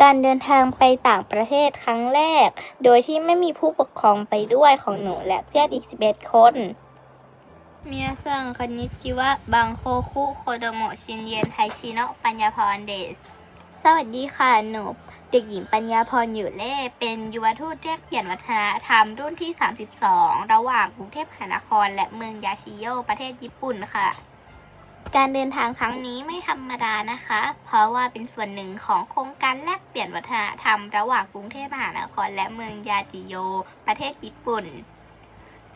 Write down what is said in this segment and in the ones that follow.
การเดินทางไปต่างประเทศครั้งแรก โดยที่ไม่มีผู้ปกครองไปด้วยของหนูและเพื่อนอีก 11 คนเมียซังคนิจิวะบังโคคุโคโดโมชินเยนไทชิโนะปัญญาพรเดส สวัสดีค่ะหนูเด็กหญิงปัญญาพรอยู่เล่ เป็นยุวทูตแลกเปลี่ยนวัฒนธรรมรุ่นที่ 32 ระหว่างกรุงเทพมหานคร และเมืองยาชิโยประเทศญี่ปุ่นค่ะ การเดินทางครั้งนี้ไม่ธรรมดานะคะ เพราะว่าเป็นส่วนหนึ่งของโครงการแลกเปลี่ยนวัฒนธรรมระหว่างกรุงเทพมหานครและเมืองยาจิโย ประเทศญี่ปุ่น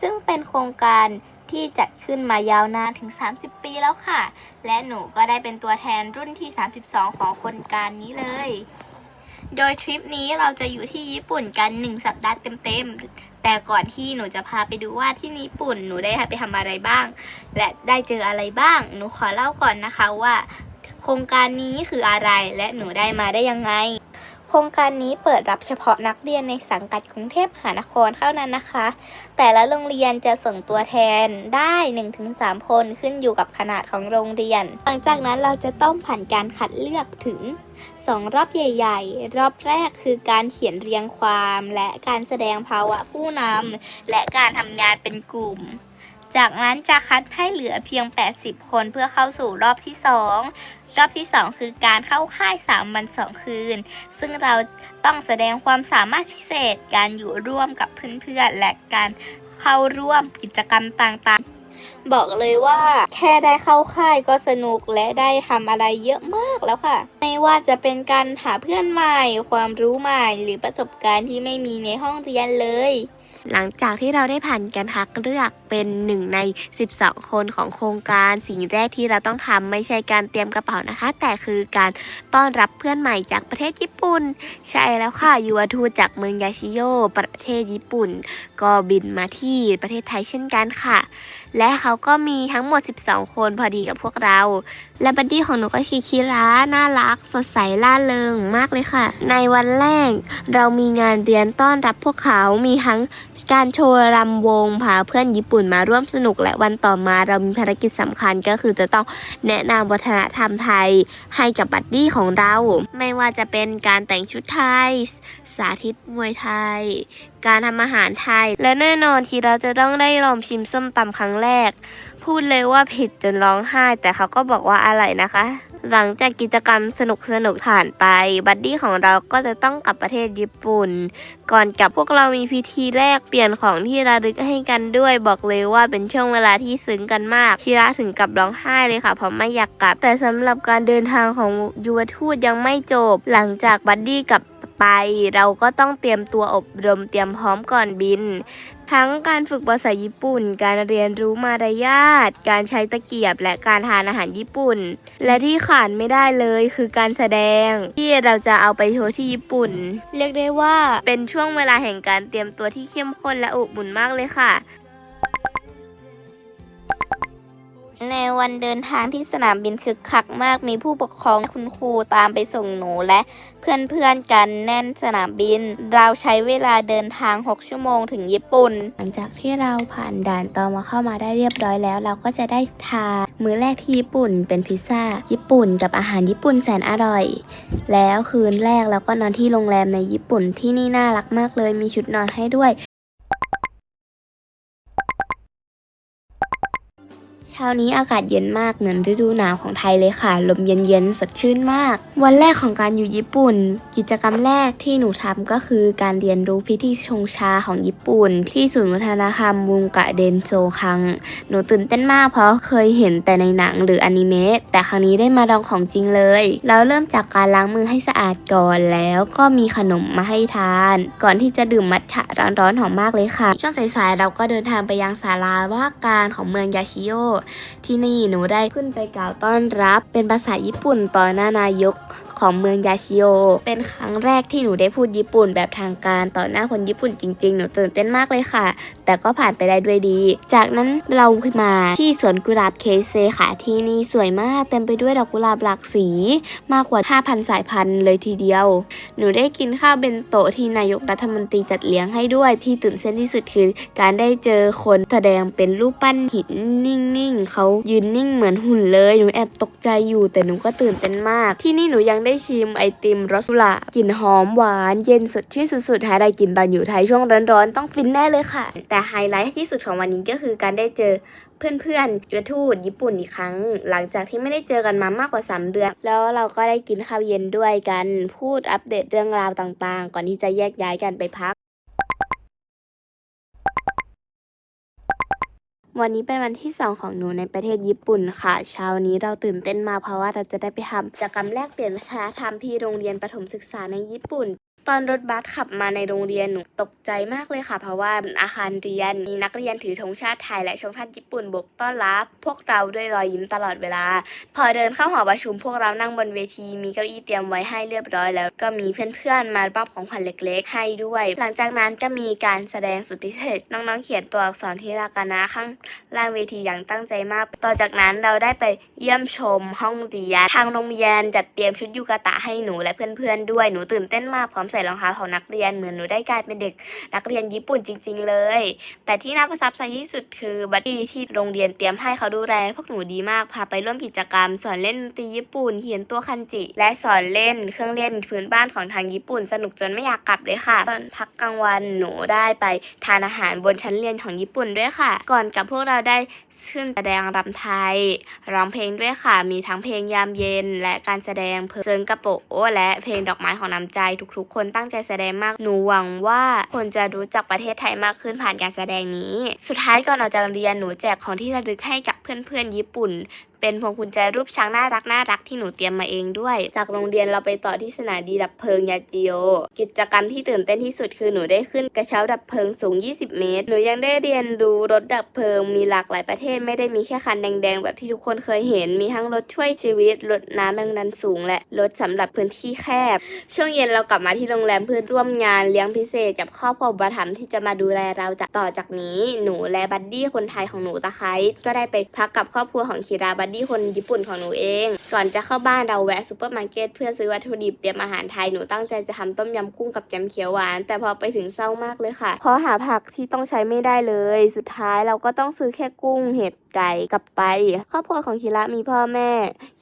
ซึ่งเป็นโครงการที่จัดขึ้นมายาวนานถึง 30 ปีแล้วค่ะ และหนูก็ได้เป็นตัวแทนรุ่นที่ 32 ของโครงการนี้เลย โดยทริปนี้เราจะอยู่ที่ญี่ปุ่นกัน 1 สัปดาห์เต็มๆ แต่ก่อนที่หนูจะพาไปดูว่าที่ญี่ปุ่นหนูได้ไปทำอะไรบ้าง และได้เจออะไรบ้าง หนูขอเล่าก่อนนะคะว่า โครงการนี้คืออะไรและหนูได้มาได้ยังไง โครงการนี้เปิดรับเฉพาะนักเรียนในสังกัดกรุงเทพมหานครเท่านั้นนะคะ แต่ละโรงเรียนจะส่งตัวแทนได้ 1-3 คนขึ้นอยู่กับขนาดของโรงเรียน หลังจากนั้นเราจะต้องผ่านการคัดเลือกถึง 2รอบใหญ่ ๆ รอบแรกคือการเขียนเรียงความ และการแสดงภาวะผู้นำและการทำงานเป็นกลุ่ม จากนั้นจะคัดให้เหลือเพียง 80 คนเพื่อเข้าสู่รอบที่ 2 รอบที่ 2 คือการเข้าค่าย 3 วัน 2 คืน ซึ่งเราต้องแสดงความสามารถพิเศษ การอยู่ร่วมกับเพื่อนๆ และการเข้าร่วมกิจกรรมต่างๆ บอกเลยว่าแค่ได้เข้าค่ายก็สนุกและได้ทำอะไรเยอะมากแล้วค่ะ ไม่ว่าจะเป็นการหาเพื่อนใหม่ ความรู้ใหม่ หรือประสบการณ์ที่ไม่มีในห้องเรียนเลย หลังจากที่เราได้ผ่านการคัดเลือกเป็นหนึ่งใน 12 คนของโครงการ สิ่งแรกที่เราต้องทำไม่ใช่การเตรียมกระเป๋านะคะ แต่คือการต้อนรับเพื่อนใหม่จากประเทศญี่ปุ่น ใช่แล้วค่ะยูวทูจากเมืองยาชิโยประเทศญี่ปุ่น ก็บินมาที่ประเทศไทยเช่นกันค่ะ และเขาก็มีทั้งหมด 12 คนพอดีกับพวกเรา และบัดดี้ของหนูก็คิคิระน่ารัก สดใสล่าเริงมากเลยค่ะ ในวันแรกเรามีงานเรียนต้อนรับพวกเขามีทั้งการโชว์รำวงพาเพื่อนญี่ปุ่นมาร่วมสนุกและวันต่อมาเรามีภารกิจสำคัญก็คือจะต้องแนะนำวัฒนธรรมไทยให้กับบัดดี้ของเรา ไม่ว่าจะเป็นการแต่งชุดไทย สาธิตมวยไทย การทำอาหารไทย และแน่นอนที่เราจะต้องได้ลองชิมส้มตำครั้งแรก พูดเลยว่าผิดจนร้องไห้ แต่เขาก็บอกว่าอร่อยนะคะ หลังจากกิจกรรมสนุกสนุกๆผ่านไป บัดดี้ของเราก็จะต้องกลับประเทศญี่ปุ่น ก่อนกลับพวกเรามีพิธีแลกเปลี่ยนของที่ระลึกให้กันด้วย บอกเลยว่าเป็นช่วงเวลาที่ซึ้งกันมาก ชิระถึงกับร้องไห้เลยค่ะเพราะไม่อยากกลับ แต่สำหรับการเดินทางของยูวทูตยังไม่จบ หลังจากบัดดี้กลับไป เราก็ต้องเตรียมตัวอบรมเตรียมพร้อมก่อนบิน ทั้งการฝึกภาษาญี่ปุ่น การเรียนรู้มารยาท การใช้ตะเกียบและการทานอาหารญี่ปุ่น และที่ขาดไม่ได้เลยคือการแสดง ที่เราจะเอาไปโชว์ที่ญี่ปุ่น เรียกได้ว่าเป็นช่วงเวลาแห่งการเตรียมตัวที่เข้มข้นและอบอุ่นมากเลยค่ะ ในวันเดินทางที่สนามบินคึกคักมาก มีผู้ปกครองคุณครูตามไปส่งหนูและเพื่อนๆกันแน่นสนามบิน เราใช้เวลาเดินทาง 6 ชั่วโมงถึงญี่ปุ่น หลังจากที่เราผ่านด่านตอมาเข้ามาได้เรียบร้อยแล้ว เราก็จะได้ทานมื้อแรกที่ญี่ปุ่นเป็นพิซซ่า ญี่ปุ่นกับอาหารญี่ปุ่นแสนอร่อย แล้วคืนแรกเราก็นอนที่โรงแรมในญี่ปุ่นที่นี่น่ารักมากเลย มีชุดนอนให้ด้วย เช้านี้อากาศเย็นมากเหมือนฤดูหนาวของไทยเลยค่ะ ลมเย็นๆสดชื่นมาก วันแรกของการอยู่ญี่ปุ่น กิจกรรมแรกที่หนูทำก็คือการเรียนรู้พิธีชงชาของญี่ปุ่น ที่ศูนย์วัฒนธรรมบุงกะเดนโซคัง หนูตื่นเต้นมากเพราะเคยเห็นแต่ในหนังหรืออนิเมะแต่ครั้งนี้ได้มาลองของจริงเลยแล้วเริ่มจากการล้างมือให้สะอาดก่อนแล้วก็มีขนมมาให้ทาน ก่อนที่จะดื่มมัทฉะร้อนๆหอมมากเลยค่ะ ช่วงสายๆเราก็เดินทางไปยังศาลาว่าการของเมืองยาชิโยที่นี่หนูได้ขึ้นไปกล่าวต้อนรับ เป็นภาษาญี่ปุ่นต่อหน้านายกของเมืองยาชิโอ เป็นครั้งแรกที่หนูได้พูดญี่ปุ่นแบบทางการต่อหน้าคนญี่ปุ่นจริงๆ หนูตื่นเต้นมากเลยค่ะ แต่ก็ผ่านไปได้ด้วยดี จากนั้นเราขึ้นมาที่สวนกุหลาบเคเซค่ะที่นี่สวยมากเต็มไปด้วยดอกกุหลาบหลากสีมากกว่า 5,000 สายพันธุ์เลยทีเดียว หนูได้กินข้าวเบนโตะที่นายกรัฐมนตรีจัดเลี้ยงให้ด้วยที่ตื่นเต้นที่สุดคือ การได้เจอคนแสดงเป็นรูปปั้นหินนิ่งๆเขายืนนิ่งเหมือนหุ่นเลยหนูแอบตกใจอยู่แต่หนูก็ตื่นเต้นมาก ที่นี่หนูยังได้ชิมไอติมรสกุหลาบกลิ่นหอมหวานเย็นสดชื่นสุดๆถ้าได้กินตอนอยู่ไทยช่วงร้อนๆต้องฟินแน่เลยค่ะแต่ไฮไลท์ที่สุดของวันนี้ก็คือการได้เจอเพื่อนๆยูทูตญี่ปุ่นอีกครั้ง หลังจากที่ไม่ได้เจอกันมามากกว่า 3 เดือน แล้วเราก็ได้กินข้าวเย็นด้วยกัน พูดอัปเดตเรื่องราวต่างๆ ก่อนที่จะแยกย้ายกันไปพัก วันนี้เป็นวันที่ 2 ของหนูในประเทศญี่ปุ่นค่ะ เช้านี้เราตื่นเต้นมากเพราะว่าเราจะได้ไปทำกิจกรรมแลกเปลี่ยนวัฒนธรรมที่โรงเรียนประถมศึกษาในญี่ปุ่น ตอนรถบัสขับมาในโรงเรียนหนูตกใจมากเลยค่ะ เพราะว่าอาคารเรียนมีนักเรียนถือธงชาติไทย และชงชาติญี่ปุ่นโบกต้อนรับ พวกเราด้วยรอยยิ้มตลอดเวลา พอเดินเข้าหอประชุมพวกเรานั่งบนเวทีมีเก้าอี้เตรียมไว้ให้เรียบร้อยแล้ว ก็มีเพื่อนๆมามอบของขวัญเล็กๆ ให้ด้วย หลังจากนั้นก็มีการแสดงสุดพิเศษน้องๆเขียนตัวอักษรที่รากานะข้างล่างเวทีอย่างตั้งใจมาก ต่อจากนั้นเราได้ไปเยี่ยมชมห้องเรียนทางโรงเรียนจัดเตรียมชุดยูกาตะให้หนูและเพื่อนๆด้วยหนูตื่นเต้นมากพร้อมส่รองเท้าของนักเรียนเหมือนหนูได้กลายเป็นเด็กนักเรียนญี่ปุ่นจริง ๆ เลย แต่ที่น่าประทับใจที่สุดคือบัดดี้ที่โรงเรียนเตรียมให้เขาดูแลพวกหนูดีมากพาไปร่วมกิจกรรม สอนเล่นดนตรีญี่ปุ่นเขียนตัวคันจิ และสอนเล่นเครื่องเล่นพื้นบ้านของทางญี่ปุ่น สนุกจนไม่อยากกลับเลยค่ะตอนพักกลางวันหนูได้ไปทานอาหารบนชั้นเรียนของญี่ปุ่นด้วยค่ะ ก่อนกับพวกเราได้ขึ้นแสดงรำไทยร้องเพลงด้วยค่ะ มีทั้งเพลงยามเย็น และการแสดงเพลิงกระโปะและเพลงดอกไม้ของน้ำใจทุกๆคนตั้งใจแสดงมาก หนูหวังว่าคนจะรู้จักประเทศไทยมากขึ้นผ่านการแสดงนี้ สุดท้ายก่อนออกจากเรียนหนูแจกของที่ระลึกให้กับเพื่อนๆญี่ปุ่น เป็นพวงกุญแจรูปช้างน่ารักน่ารักที่หนูเตรียมมาเองด้วย จากโรงเรียนเราไปต่อที่สถานีดับเพลิงยาจิโอ กิจกรรมที่ตื่นเต้นที่สุดคือหนูได้ขึ้นกระเช้าดับเพลิงสูง 20 เมตร หนูยังได้เรียนรู้รถดับเพลิงมีหลากหลายประเทศไม่ได้มีแค่คันแดงๆ แบบที่ทุกคนเคยเห็น มีทั้งรถช่วยชีวิต รถน้ำแรงดันสูง และรถสำหรับพื้นที่แคบ ช่วงเย็นเรากลับมาที่โรงแรมเพื่อร่วมงานเลี้ยงพิเศษกับครอบครัวอุปถัมที่จะมาดูแลเราจากต่อจากนี้ หนูและบัดดี้คนไทยของหนูตะไคร้ก็ได้ไปพักกับครอบครัวของคิราบัดดี้คนญี่ปุ่นของหนูเอง ก่อนจะเข้าบ้านเราแวะซูเปอร์มาร์เก็ตเพื่อซื้อวัตถุดิบเตรียมอาหารไทยหนูตั้งใจจะทำต้มยำกุ้งกับแกมเขียวหวาน แต่พอไปถึงเศร้ามากเลยค่ะเพราะหาผักที่ต้องใช้ไม่ได้เลย สุดท้ายเราก็ต้องซื้อแค่กุ้งเห็ด ไก่กลับไป ครอบครัวของคิระมีพ่อแม่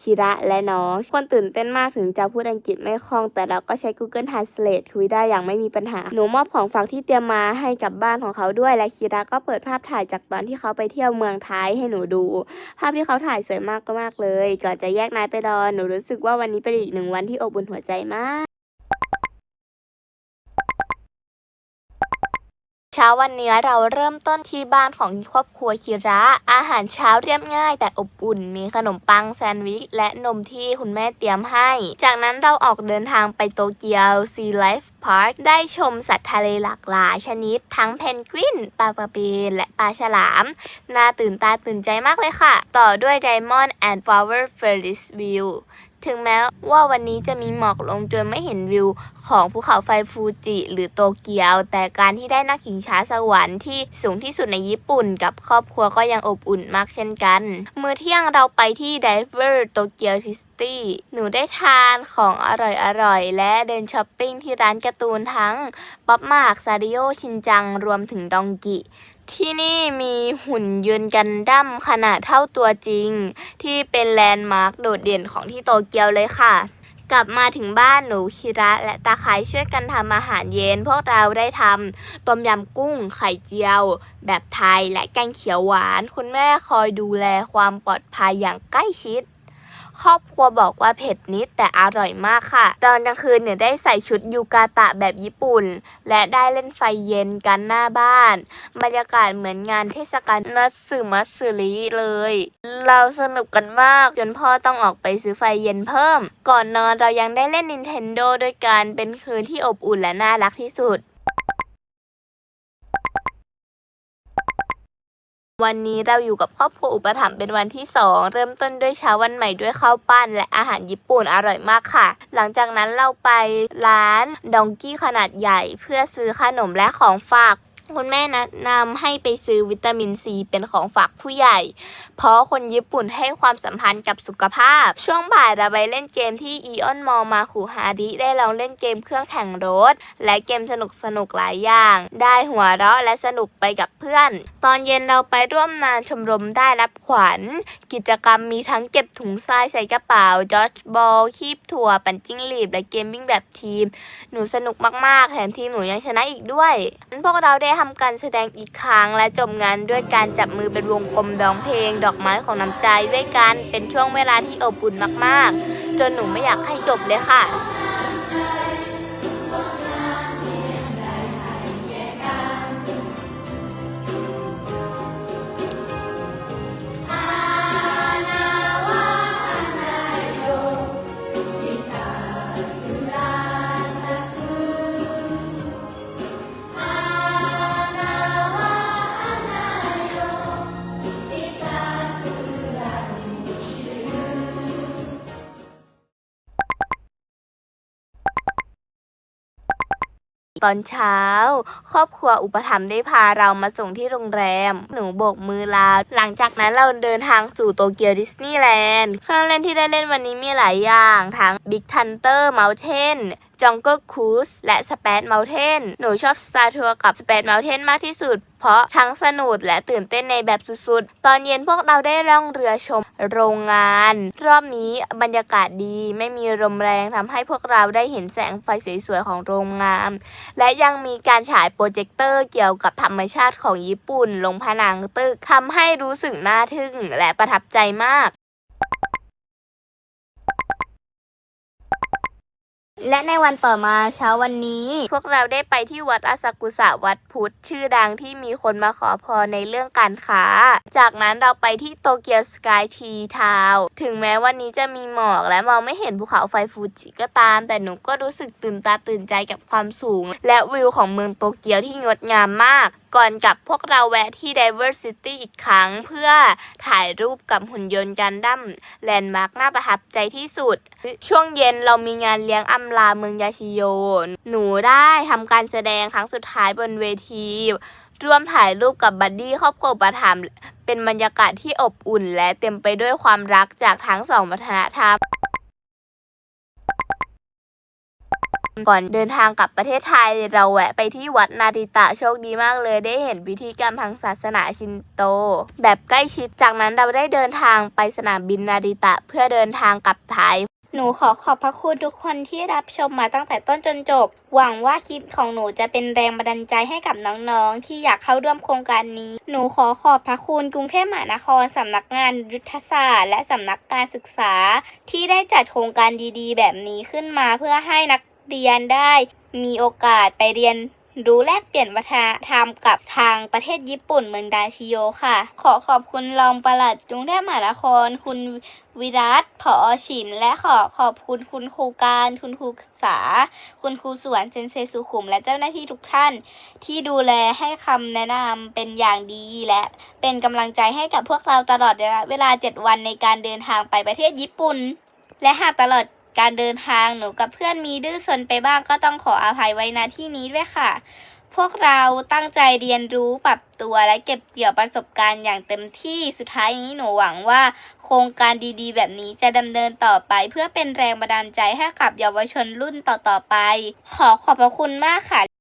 คิระและน้องคนตื่นเต้นมากถึงจะพูดอังกฤษไม่คล่อง แต่เราก็ใช้ Google Translate คุยได้อย่างไม่มีปัญหา หนูมอบของฝากที่เตรียมมาให้กับบ้านของเขาด้วย และคิระก็เปิดภาพถ่ายจากตอนที่เขาไปเที่ยวเมืองไทยให้หนูดู ภาพที่เขาถ่ายสวยมากมากเลย ก่อนจะแยกนายไปนอนหนูรู้สึกว่าวันนี้เป็นอีกหนึ่งวันที่อบอุ่นหัวใจมาก เช้าวันนี้เราเริ่มต้นที่บ้านของครอบครัวคิระ อาหารเช้าเรียบง่ายแต่อบอุ่น มีขนมปังแซนด์วิช และนมที่คุณแม่เตรียมให้ จากนั้นเราออกเดินทางไปโตเกียว Sea Life Park ได้ชมสัตว์ทะเลหลากหลายชนิด ทั้งเพนกวินปลากระเบนและปลาฉลาม น่าตื่นตาตื่นใจมากเลยค่ะ ต่อด้วย Diamond and Flower Ferris View ถึงแม้ว่าวันนี้จะมีหมอกลงจนไม่เห็นวิวของภูเขาไฟฟูจิหรือโตเกียว แต่การที่ได้นั่งขิงช้าสวรรค์ที่สูงที่สุดในญี่ปุ่น กับครอบครัวก็ยังอบอุ่นมากเช่นกัน มื้อเที่ยงเราไปที่ Diver Tokyo City หนูได้ทานของอร่อยๆและเดินช้อปปิ้งที่ร้านการ์ตูนทั้ง ป๊อปมาร์กซาริโอชินจัง รวมถึงดองกิ ที่นี่มีหุ่นยนต์กันดั้มขนาดเท่าตัวจริง ที่เป็นแลนด์มาร์คโดดเด่นของที่โตเกียวเลยค่ะ กลับมาถึงบ้านหนูคิระและตาคร้ช่วยกันทำอาหารเย็น พวกเราได้ทำต้มยำกุ้ง ไข่เจียว แบบไทยและแกงเขียวหวาน คุณแม่คอยดูแลความปลอดภัยอย่างใกล้ชิด ครอบครัวบอกว่าเผ็ดนิดแต่อร่อยมากค่ะ ตอนกลางคืนเนี่ยได้ใส่ชุดยูกาตะแบบญี่ปุ่น และได้เล่นไฟเย็นกันหน้าบ้าน บรรยากาศเหมือนงานเทศกาลนัตสึมัตสึริเลย เราสนุกกันมากจนพ่อต้องออกไปซื้อไฟเย็นเพิ่ม ก่อนนอนเรายังได้เล่น Nintendo ด้วยกันเป็นคืนที่อบอุ่นและน่ารักที่สุด วันนี้เราอยู่กับครอบครัวอุปถัมภ์เป็นวันที่ 2 เริ่มต้นด้วยเช้าวันใหม่ด้วยข้าวปั้น และอาหารญี่ปุ่นอร่อยมากค่ะ หลังจากนั้นเราไปร้านดองกี้ขนาดใหญ่ เพื่อซื้อขนมและของฝาก คุณแม่แนะนำให้ไปซื้อวิตามินซีเป็นของฝากผู้ใหญ่ เพราะคนญี่ปุ่นให้ความสัมพันธ์กับสุขภาพ ช่วงบ่ายเราไปเล่นเกมที่อีออนมอลมาคูฮาริได้ลองเล่นเกมเครื่องแข่งรถ และเกมสนุกสนุกๆหลายอย่าง ได้หัวเราะและสนุกไปกับเพื่อน ตอนเย็นเราไปร่วมงานชมรมได้รับขวัญ กิจกรรมมีทั้งเก็บถุงทรายใส่กระเป๋าจอ g บอลคีบถั่ว ปั่นจิ้งหรีดและเกมวิ่งแบบทีม หนูสนุกมากๆ แถมทีมหนูยังชนะอีกด้วยพวกเราได้ทำการแสดงอีกครั้ง และจบงานด้วยการจับมือเป็นวงกลมดองเพลง ดอกไม้ของน้ำใจด้วยกัน เป็นช่วงเวลาที่อบอุ่นมากๆ จนหนูไม่อยากให้จบเลยค่ะ ตอนเช้า ครอบครัวอุปถัมภ์ได้พาเรามาส่งที่โรงแรม หนูโบกมือลา หลังจากนั้นเราเดินทางสู่โตเกียวดิสนีย์แลนด์ เครื่องเล่นที่ได้เล่นวันนี้มีหลายอย่าง ทั้ง Big Thunder Mountain Jungle Cruise และ Space Mountain หนูชอบ Star Tour กับ Space Mountain มากที่สุด เพราะทั้งสนุกและตื่นเต้นในแบบสุดๆ ตอนเย็นพวกเราได้ล่องเรือชมโรงงาน รอบนี้บรรยากาศดีไม่มีลมแรงทำให้พวกเราได้เห็นแสงไฟสวยๆของโรงงาน และยังมีการฉายโปรเจคเตอร์เกี่ยวกับธรรมชาติของญี่ปุ่น ลงผนังตึกทำให้รู้สึกน่าทึ่งและประทับใจมาก และในวันต่อมาเช้าวันนี้ พวกเราได้ไปที่วัดอาซากุสะวัดพุทธ ชื่อดังที่มีคนมาขอพรในเรื่องการค้า จากนั้นเราไปที่โตเกียวสกายทีทาวถึงแม้วันนี้จะมีหมอกและมองไม่เห็นภูเขาไฟฟูจิก็ตาม แต่หนูก็รู้สึกตื่นตาตื่นใจกับความสูง และวิวของเมืองโตเกียวที่งดงามมากก่อนกลับพวกเราแวะที่ Diversity อีกครั้ง เพื่อถ่ายรูปกับหุ่นยนต์กันดั้มแลนด์มาร์กน่าประทับใจที่สุด ช่วงเย็นเรามีงานเลี้ยงอำลาเมืองยาชิโย หนูได้ทำการแสดงครั้งสุดท้ายบนเวที ร่วมถ่ายรูปกับบัดดี้ครอบครัวประถมเป็นบรรยากาศที่อบอุ่น และเต็มไปด้วยความรักจากทั้งสองวัฒนธรรมก่อนเดินทางกลับประเทศไทยเราแวะไปที่วัดนาริตะโชคดีมากเลยได้เห็นพิธีกรรมทางศาสนาชินโต แบบใกล้ชิดจากนั้นเราได้เดินทางไปสนามบินนาริตะเพื่อเดินทางกลับไทย หนูขอขอบพระคุณทุกคนที่รับชมมาตั้งแต่ต้นจนจบ หวังว่าคลิปของหนูจะเป็นแรงบันดาลใจให้กับน้องๆ ที่อยากเข้าร่วมโครงการนี้ หนูขอขอบพระคุณกรุงเทพมหานครสำนักงานยุทธศาสตร์ และสำนักการศึกษา ที่ได้จัดโครงการดีๆ แบบนี้ขึ้นมาเพื่อให้นักเรียนได้มีโอกาสไปเรียน รู้แลกเปลี่ยนวัฒนธรรมกับทางประเทศญี่ปุ่นเมืองไดชิโยค่ะ ขอขอบคุณรองปลัดกรุงเทพมหานคร คุณวิรัตผอฉิม และขอขอบคุณคุณครูการ คุณครูษา คุณครูสวนเซนเซสุขุม และเจ้าหน้าที่ทุกท่าน ที่ดูแลให้คำแนะนำเป็นอย่างดีและเป็นกำลังใจให้กับพวกเราตลอดเวลา 7 วันในการเดินทางไปประเทศญี่ปุ่น และหากตลอด การเดินทางหนูกับเพื่อนมีดื้อซนไปบ้างก็ต้องขออภัยไว้ณที่นี้ด้วยค่ะ พวกเราตั้งใจเรียนรู้ปรับตัวและเก็บเกี่ยวประสบการณ์อย่างเต็มที่สุดท้ายนี้หนูหวังว่า โครงการดีๆ แบบนี้จะดำเนินต่อไปเพื่อเป็นแรงบันดาลใจให้กับเยาวชนรุ่นต่อๆไป ขอขอบพระคุณมากค่ะ